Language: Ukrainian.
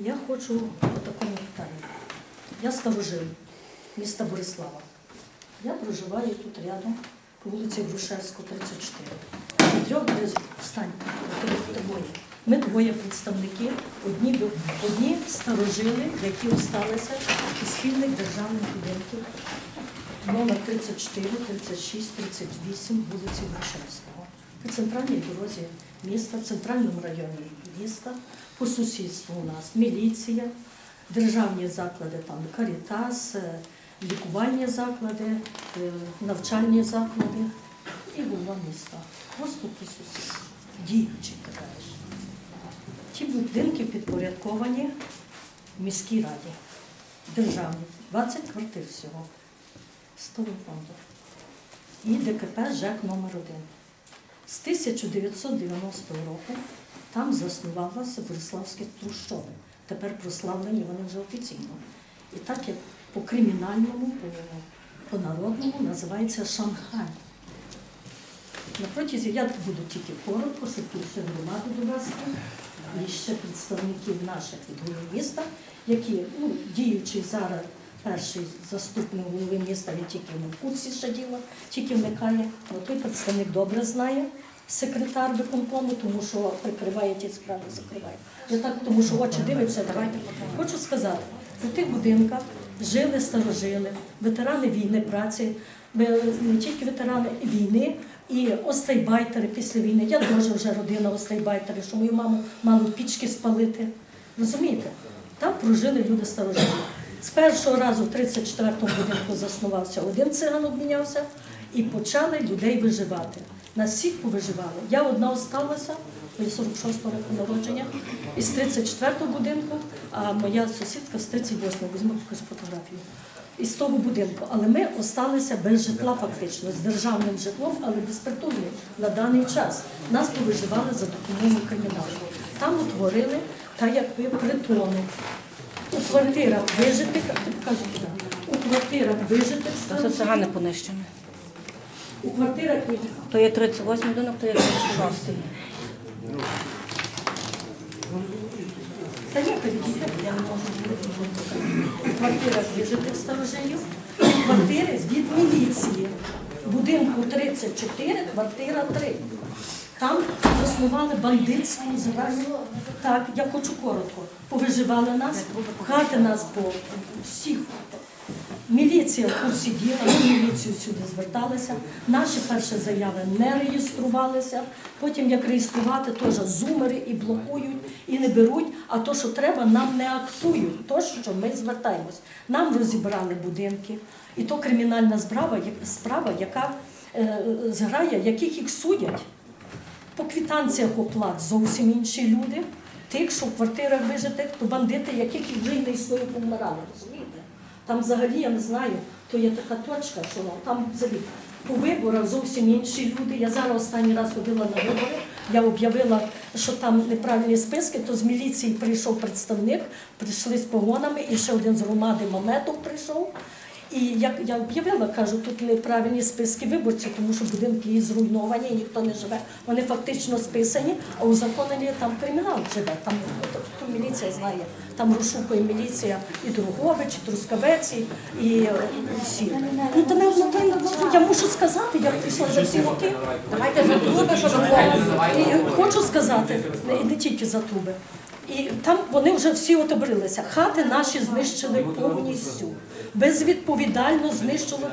Я хочу по такому питанню. Я старожил міста Борислава. Я проживаю тут рядом, по вулиці Грушевського, 34. Трьох без встань, двоє. Ми двоє представники, одні, одні старожили, які осталися із спільних державних будинків номер 34, 36, 38 вулиці Грушевського. По центральній дорозі міста, в центральному районі міста, по сусідству у нас міліція, державні заклади, там Карітас, е, лікувальні заклади, е, навчальні заклади і голова міста. Просто по сусідству. Діючі, кажеш. Ті будинки підпорядковані міській раді, державні, 20 квартир всього. 100 фонду. І ДКП ЖЕК номер 1 З 1990 року там заснувалися Бориславські трущоби. Тепер прославлені вони вже офіційно. І так як по кримінальному, по, народному називається Шанхай. На протязі я буду тільки коротко, щоб ще громаду довести, і ще представників наших від міста, які ну, діючий зараз перший заступник голови міста, він тільки в курсі ще діла, тільки вникає. Але той представник добре знає, секретар виконкому, тому що прикриває ті справи, закриває. Я так, тому що очі дивиться, давайте. Хочу сказати, у тих будинках жили старожили, ветерани війни, праці, не тільки ветерани війни, і острейбайтери після війни. Я теж вже родина острейбайтерів, що мою маму мали пічки спалити. Розумієте? Там прожили люди старожили. З першого разу в 34-му будинку заснувався один циган, обмінявся, і почали людей виживати. Нас всіх повиживали. Я одна осталася, я 46-го року народження, із 34-го будинку, а моя сусідка з 38-го, візьму покажу фотографію. Із того будинку, але ми осталися без житла фактично, з державним житлом, але безпритульним на даний час. Нас повиживали за допомогою криміналу. Там утворили, так як ви, притони. У квартирах вижитих, кажуть, у квартирах вижитих Це станцій, цигани понищені. у квартирах ні- То є 38 будинок, то є 36. Та я я не можу говорити. У квартирах вижитих старожилів, і квартири від міліції. Будинку 34, квартира 3. Там заснували бандитську зграю. Так, я хочу коротко. Повиживали нас, хати нас по всіх. Міліція курсі ми міліцію сюди зверталися. Наші перші заяви не реєструвалися. Потім, як реєструвати, теж зумери і блокують, і не беруть. А то, що треба, нам не актують. То, що ми звертаємось. Нам розібрали будинки. І то кримінальна справа, справа яка е, зграє, яких їх судять. По квітанціях оплат зовсім інші люди. Тих, що в квартирах вижитих, то бандити, яких і вже й не існує, помирали. Розумієте? Там взагалі я не знаю, то є така точка, що там взагалі по виборах зовсім інші люди. Я зараз останній раз ходила на вибори. Я об'явила, що там неправильні списки, то з міліції прийшов представник, прийшли з погонами, і ще один з громади Маметов прийшов. І як я об'явила, кажу, тут неправильні списки виборців, тому що будинки і зруйновані, і ніхто не живе. Вони фактично списані, а узаконені там кримінал живе. Там тобто, міліція знає, там розшукує міліція і Другович, і Трускавець, і, всі. Ну то не я мушу сказати, я прийшла за всі роки. Давайте за труби, щоб І хочу сказати, не, не тільки за труби. І там вони вже всі отобрилися. Хати наші знищили повністю. Безвідповідально знищили